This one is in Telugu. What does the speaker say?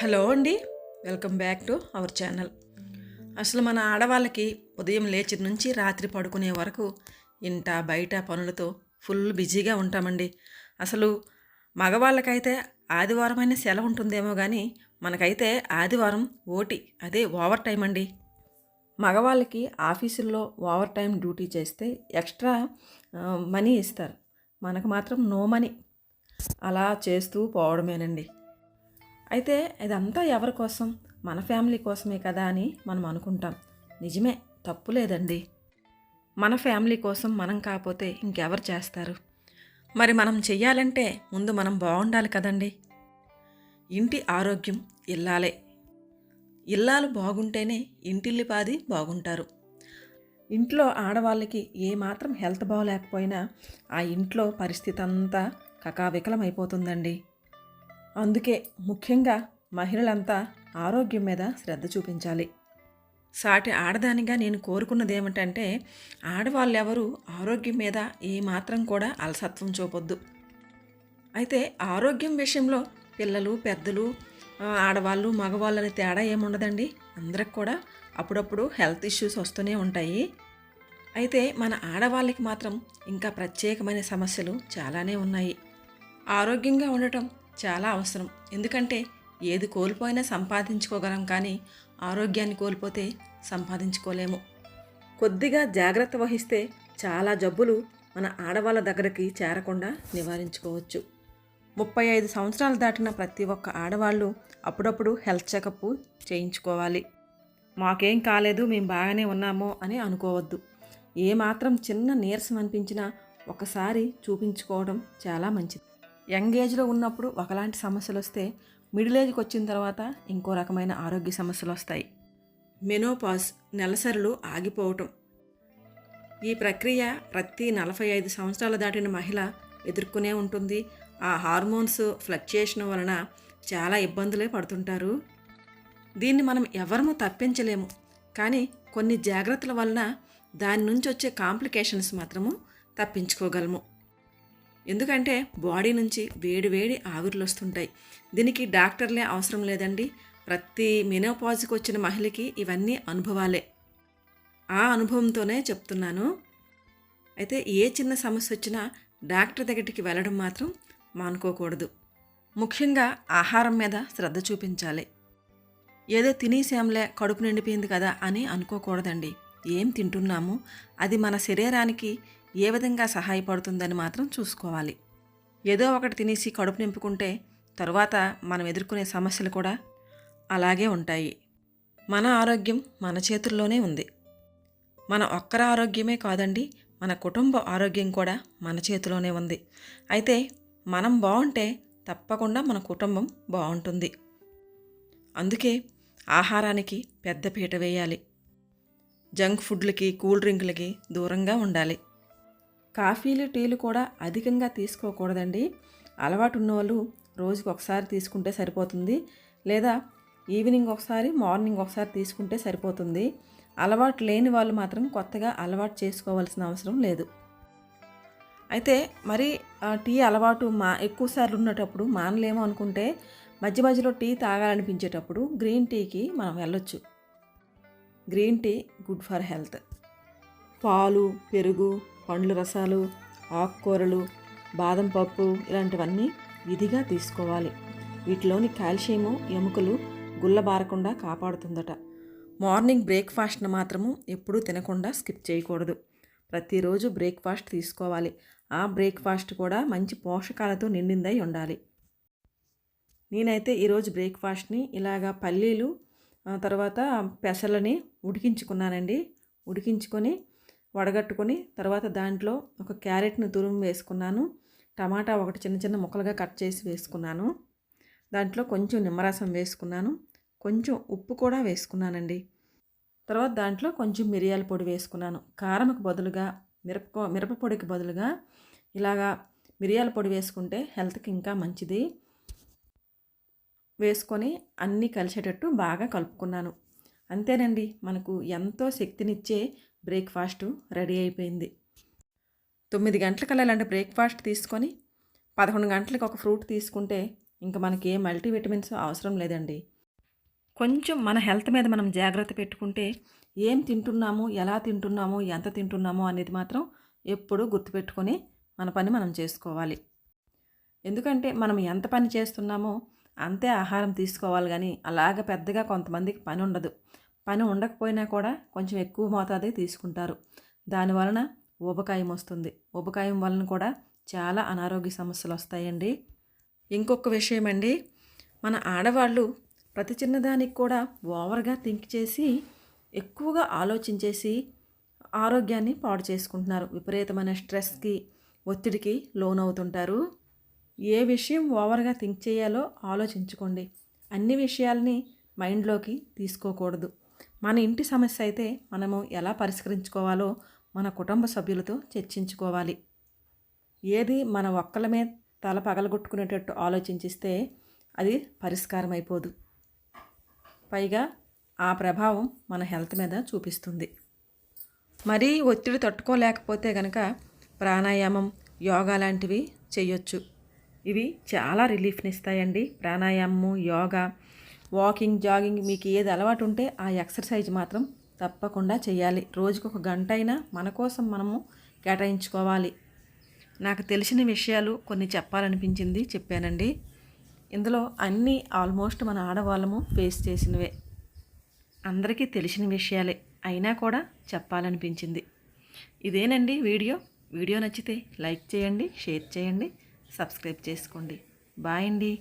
హలో అండి. Welcome back to our channel. అసలు మన ఆడవాళ్ళకి ఉదయం లేచి నుంచి రాత్రి పడుకునే వరకు ఇంట బయట పనులతో ఫుల్ బిజీగా ఉంటామండి. అసలు మగవాళ్ళకైతే ఆదివారమైన సెలవు ఉంటుందేమో కానీ మనకైతే ఆదివారం ఓటి అదే ఓవర్ టైం అండి. మగవాళ్ళకి ఆఫీసుల్లో ఓవర్ టైం డ్యూటీ చేస్తే ఎక్స్ట్రా మనీ ఇస్తారు. మనకు మాత్రం నో మనీ. అలా చేస్తూ పోవడమేనండి. అయితే ఇదంతా ఎవరి కోసం? మన ఫ్యామిలీ కోసమే కదా అని మనం అనుకుంటాం. నిజమే తప్పు లేదండి. మన ఫ్యామిలీ కోసం మనం కాకపోతే ఇంకెవరు చేస్తారు? మరి మనం చెయ్యాలంటే ముందు మనం బాగుండాలి కదండి. ఇంటి ఆరోగ్యం ఇల్లాలే. ఇల్లాలు బాగుంటేనే ఇంటిల్లిపాది బాగుంటారు. ఇంట్లో ఆడవాళ్ళకి ఏమాత్రం హెల్త్ బాగోలేకపోయినా ఆ ఇంట్లో పరిస్థితి అంతా కకావికలమైపోతుందండి. అందుకే ముఖ్యంగా మహిళలంతా ఆరోగ్యం మీద శ్రద్ధ చూపించాలి. సాటి ఆడదానిగా నేను కోరుకున్నది ఏమిటంటే ఆడవాళ్ళు ఎవరు ఆరోగ్యం మీద ఏమాత్రం కూడా అలసత్వం చూపొద్దు. అయితే ఆరోగ్యం విషయంలో పిల్లలు పెద్దలు ఆడవాళ్ళు మగవాళ్ళని తేడా ఏముండదండి? అందరికి కూడా అప్పుడప్పుడు హెల్త్ ఇష్యూస్ వస్తూనే ఉంటాయి. అయితే మన ఆడవాళ్ళకి మాత్రం ఇంకా ప్రత్యేకమైన సమస్యలు చాలానే ఉన్నాయి. ఆరోగ్యంగా ఉండటం చాలా అవసరం. ఎందుకంటే ఏది కోల్పోయినా సంపాదించుకోగలం కానీ ఆరోగ్యాన్ని కోల్పోతే సంపాదించుకోలేము. కొద్దిగా జాగ్రత్త వహిస్తే చాలా జబ్బులు మన ఆడవాళ్ళ దగ్గరికి చేరకుండా నివారించుకోవచ్చు. ముప్పై ఐదు సంవత్సరాలు దాటిన ప్రతి ఒక్క ఆడవాళ్ళు అప్పుడప్పుడు హెల్త్ చెకప్ చేయించుకోవాలి. మాకేం కాలేదు మేము బాగానే ఉన్నామో అని అనుకోవద్దు. ఏమాత్రం చిన్న నీరసం అనిపించినా ఒకసారి చూపించుకోవడం చాలా మంచిది. యంగ్ ఏజ్లో ఉన్నప్పుడు ఒకలాంటి సమస్యలు వస్తే మిడిల్ ఏజ్కి వచ్చిన తర్వాత ఇంకో రకమైన ఆరోగ్య సమస్యలు వస్తాయి మెనోపాజ్ నెలసరులు ఆగిపోవటం. ఈ ప్రక్రియ ప్రతి నలభై ఐదు సంవత్సరాలు దాటిన మహిళ ఎదుర్కొనే ఉంటుంది. ఆ హార్మోన్స్ ఫ్లక్చుయేషన్ వలన చాలా ఇబ్బందులే పడుతుంటారు. దీన్ని మనం ఎవరము తప్పించలేము. కానీ కొన్ని జాగ్రత్తల వలన దాని నుంచి వచ్చే కాంప్లికేషన్స్ మాత్రము తప్పించుకోగలము. ఎందుకంటే బాడీ నుంచి వేడి వేడి ఆవిర్లు వస్తుంటాయి. దీనికి డాక్టర్లే అవసరం లేదండి. ప్రతి మెనోపాజ్కి వచ్చిన మహిళకి ఇవన్నీ అనుభవాలే. ఆ అనుభవంతోనే చెప్తున్నాను. అయితే ఏ చిన్న సమస్య వచ్చినా డాక్టర్ దగ్గరికి వెళ్ళడం మాత్రం మానుకోకూడదు. ముఖ్యంగా ఆహారం మీద శ్రద్ధ చూపించాలి. ఏదో తినేసాంలే కడుపు నిండిపోయింది కదా అని అనుకోకూడదండి. ఏం తింటున్నాము? అది మన శరీరానికి ఏ విధంగా సహాయపడుతుందని మాత్రం చూసుకోవాలి. ఏదో ఒకటి తినేసి కడుపు నింపుకుంటే తరువాత మనం ఎదుర్కొనే సమస్యలు కూడా అలాగే ఉంటాయి. మన ఆరోగ్యం మన చేతుల్లోనే ఉంది. మన ఒక్కరి ఆరోగ్యమే కాదండి మన కుటుంబ ఆరోగ్యం కూడా మన చేతిలోనే ఉంది. అయితే మనం బాగుంటే తప్పకుండా మన కుటుంబం బాగుంటుంది. అందుకే ఆహారానికి పెద్దపీట వేయాలి. జంక్ ఫుడ్లకి కూల్ డ్రింకులకి దూరంగా ఉండాలి. కాఫీలు టీలు కూడా అధికంగా తీసుకోకూడదండి. అలవాటు ఉన్నవాళ్ళు రోజుకి ఒకసారి తీసుకుంటే సరిపోతుంది. లేదా ఈవినింగ్ ఒకసారి మార్నింగ్ ఒకసారి తీసుకుంటే సరిపోతుంది. అలవాటు లేని వాళ్ళు మాత్రం కొత్తగా అలవాటు చేసుకోవాల్సిన అవసరం లేదు. అయితే మరి ఆ టీ అలవాటు మా ఎక్కువసార్లు ఉన్నటప్పుడు మానలేమో అనుకుంటే మధ్య మధ్యలో టీ తాగాలనిపించేటప్పుడు గ్రీన్ టీకి మనం వెళ్ళొచ్చు. Green tea good for health. పాలు పెరుగు పండ్ల రసాలు ఆకుకూరలు బాదం పప్పు ఇలాంటివన్నీ విధిగా తీసుకోవాలి. వీటిలోని కాల్షియము ఎముకలు గుల్లబారకుండా కాపాడుతుందట. మార్నింగ్ బ్రేక్ఫాస్ట్ను మాత్రము ఎప్పుడూ తినకుండా స్కిప్ చేయకూడదు. ప్రతిరోజు బ్రేక్ఫాస్ట్ తీసుకోవాలి. ఆ బ్రేక్ఫాస్ట్ కూడా మంచి పోషకాలతో నిండిందై ఉండాలి. నేనైతే ఈరోజు బ్రేక్ఫాస్ట్ని ఇలాగా పల్లీలు తర్వాత పెసలని ఉడికించుకున్నానండి. ఉడికించుకొని వడగట్టుకొని తర్వాత దాంట్లో ఒక క్యారెట్ని తురుము వేసుకున్నాను. టమాటా ఒకటి చిన్న చిన్న ముక్కలుగా కట్ చేసి వేసుకున్నాను. దాంట్లో కొంచెం నిమ్మరసం వేసుకున్నాను. కొంచెం ఉప్పు కూడా వేసుకున్నానండి. తర్వాత దాంట్లో కొంచెం మిరియాల పొడి వేసుకున్నాను. కారంకు బదులుగా మిరప మిరప పొడికి బదులుగా ఇలాగా మిరియాల పొడి వేసుకుంటే హెల్త్కి ఇంకా మంచిది. వేసుకొని అన్నీ కలిసేటట్టు బాగా కలుపుకున్నాను. అంతేనండి మనకు ఎంతో శక్తినిచ్చే బ్రేక్ఫాస్ట్ రెడీ అయిపోయింది. తొమ్మిది గంటలకల్లా ఇలాంటి బ్రేక్ఫాస్ట్ తీసుకొని పదకొండు గంటలకు ఒక ఫ్రూట్ తీసుకుంటే ఇంకా మనకి ఏ మల్టీవిటమిన్స్ అవసరం లేదండి. కొంచెం మన హెల్త్ మీద మనం జాగ్రత్త పెట్టుకుంటే ఏం తింటున్నాము ఎలా తింటున్నాము ఎంత తింటున్నాము అనేది మాత్రం ఎప్పుడూ గుర్తుపెట్టుకొని మన పని మనం చేసుకోవాలి. ఎందుకంటే మనం ఎంత పని చేస్తున్నామో అంతే ఆహారం తీసుకోవాలి కానీ అలాగ పెద్దగా కొంతమందికి పని ఉండదు. పని ఉండకపోయినా కూడా కొంచెం ఎక్కువ మోతాదే తీసుకుంటారు. దానివలన ఊబకాయం వస్తుంది. ఊబకాయం వలన కూడా చాలా అనారోగ్య సమస్యలు వస్తాయండి. ఇంకొక విషయం అండి. మన ఆడవాళ్ళు ప్రతి చిన్నదానికి కూడా ఓవర్గా థింక్ చేసి ఎక్కువగా ఆలోచించేసి ఆరోగ్యాన్ని పాడు చేసుకుంటున్నారు. విపరీతమైన స్ట్రెస్కి ఒత్తిడికి లోనవుతుంటారు. ఏ విషయం ఓవర్గా థింక్ చేయాలో ఆలోచించుకోండి. అన్ని విషయాల్ని మైండ్లోకి తీసుకోకూడదు. మన ఇంటి సమస్య అయితే మనము ఎలా పరిష్కరించుకోవాలో మన కుటుంబ సభ్యులతో చర్చించుకోవాలి. ఏది మన ఒక్కలమే తల పగలగొట్టుకునేటట్టు ఆలోచించిస్తే అది పరిష్కారం అయిపోదు పైగా ఆ ప్రభావం మన హెల్త్ మీద చూపిస్తుంది. మరీ ఒత్తిడి తట్టుకోలేకపోతే కనుక ప్రాణాయామం యోగా లాంటివి చేయొచ్చు ఇవి చాలా రిలీఫ్నిస్తాయండి. ప్రాణాయామము యోగా వాకింగ్ జాగింగ్ మీకు ఏది అలవాటు ఉంటే ఆ ఎక్సర్సైజ్ మాత్రం తప్పకుండా చేయాలి రోజుకు ఒక గంట అయినా మన కోసం మనము కేటాయించుకోవాలి. నాకు తెలిసిన విషయాలు కొన్ని చెప్పాలనిపించింది చెప్పానండి. ఇందులో అన్నీ ఆల్మోస్ట్ మన ఆడవాళ్ళము ఫేస్ చేసినవే. అందరికీ తెలిసిన విషయాలే అయినా కూడా చెప్పాలనిపించింది. ఇదేనండి వీడియో. వీడియో నచ్చితే లైక్ చేయండి షేర్ చేయండి సబ్స్క్రైబ్ చేసుకోండి. బాయ్ అండి.